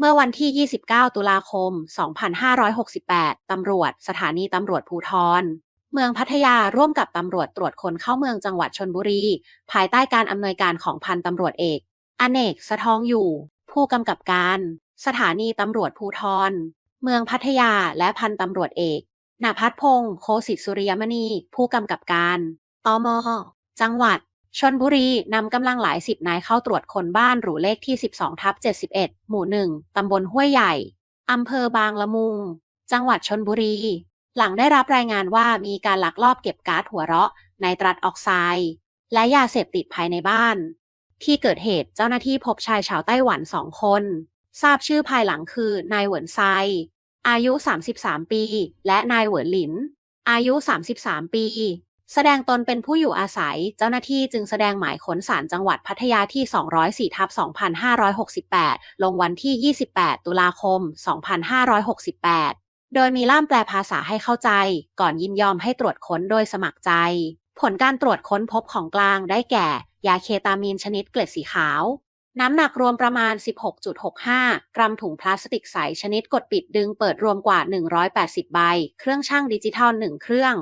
เมื่อวันที่ 29 ตุลาคม 2568 ตำรวจ สถานีตำรวจภูทร เมืองพัทยาร่วมกับตำรวจตรวจคนเข้าเมืองจังหวัดชนบุรี ภายใต้การอำนวยการของพันตำรวจเอก อเนก สะท้องอยู่ ผู้กำกับการ สถานีตำรวจภูทร เมืองพัทยาและพันตำรวจเอกณพัฒพงศ์โคสิตสุริยมณี ผู้กำกับการตมจังหวัด ชนบุรีนำกำลังหลายสิบนายเข้าตรวจคนบ้านหรูเลขที่ 12ทับ71 หมู่ 1 ตำบลห้วยใหญ่ อำเภอบางละมุง จังหวัดชนบุรี หลังได้รับรายงานว่ามีการลักลอบเก็บก๊าซหัวเราะในตรัสออกไซด์และยาเสพติดภายในบ้าน ที่เกิดเหตุเจ้าหน้าที่พบชายชาวไต้หวันสองคน ทราบชื่อภายหลังคือนายเหวินไซ อายุ 33 ปี และนายเหวินหลิน อายุ 33 ปี แสดงตนเป็นผู้อยู่อาศัย เจ้าหน้าที่จึงแสดงหมายค้นศาลจังหวัดพัทยาที่ 204ทับ2568 ลงวันที่ 28 ตุลาคม 2568 โดยมีล่ามแปลภาษาให้เข้าใจ ก่อนยินยอมให้ตรวจค้นโดยสมัครใจ ผลการตรวจค้นพบของกลางได้แก่ ยาเคตามีนชนิดเกล็ดสีขาว น้ำหนักรวมประมาณ 16.65 กรัมถุงพลาสติกใสชนิดกดปิดดึงเปิดรวมกว่า 180 ใบ เครื่องช่างดิจิทัล 1 เครื่อง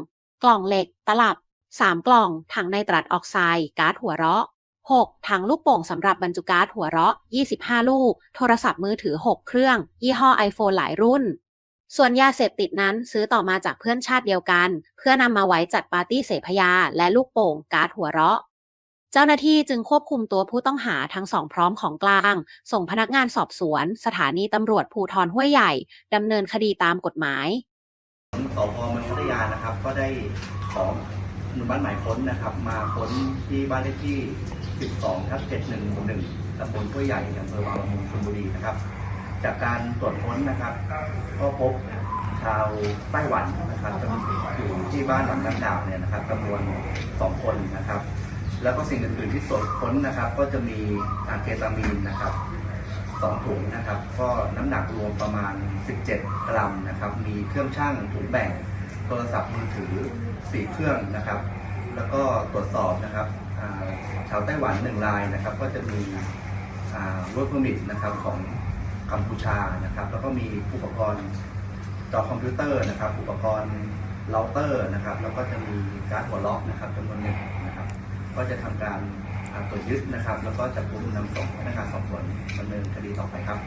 กล่องเหล็ก ตลับ 3 กล่อง ถังไนตรัสออกไซด์ก๊าซหัวเราะ 6. ถังลูกโป่งสำหรับบรรจุก๊าซหัวเราะ 25 ลูก โทรศัพท์มือถือ 6 เครื่อง ยี่ห้อ iPhone หลายรุ่น ส่วนยาเสพติดนั้นซื้อต่อมาจากเพื่อนชาติเดียวกัน เพื่อนำมาไว้จัดปาร์ตี้เสพยา และลูกโป่งก๊าซหัวเราะ เจ้าหน้าที่จึงควบคุมตัวผู้ต้องหาทั้งสองพร้อมของกลาง ส่งพนักงานสอบสวน สถานีตำรวจภูทรห้วยใหญ่ดำเนินคดีตามกฎหมาย สพเมืองพัทยานะครับ ก็ได้ของหนุนบ้านหมายค้นนะครับ มาค้นที่บ้านเลขที่ 12ทับ71หมู่1ตำบลห้วยใหญ่อำเภอบางละมุงชลบุรีนะครับ จากการตรวจค้นนะครับ ก็พบชาวไต้หวันนะครับจำนวนอยู่ที่บ้านหลังดังกล่าวเนี่ยนะครับจำนวนสองคนนะครับ แล้วก็สิ่งอื่นๆที่ตรวจค้นนะครับ ก็จะมีอะเคตามีนนะครับ สองถุงนะครับ ก็น้ำหนักรวมประมาณ 17 กรัมนะครับ มีเครื่องช่างถุงแบ่ง โทรศัพท์มือถือ 4 เครื่องนะครับ แล้วก็ตรวจสอบนะครับาชาวไต้หวันหนึ่งรายนะครับ ก็จะมีรถพมิตนะครับของกัมพูชานะครับ แล้วก็มีอุปกรณ์จอคอมพิวเตอร์นะครับ อุปกรณ์เราเตอร์นะครับ แล้วก็จะมีการดหัวล็อกนะครับจำนวนหนึ่งนะครับ ก็จะทำการ ทางตรวจยึดนะครับ แล้วก็จับกุมนำส่งพนักงานสอบสวนดำเนินคดีต่อไปครับ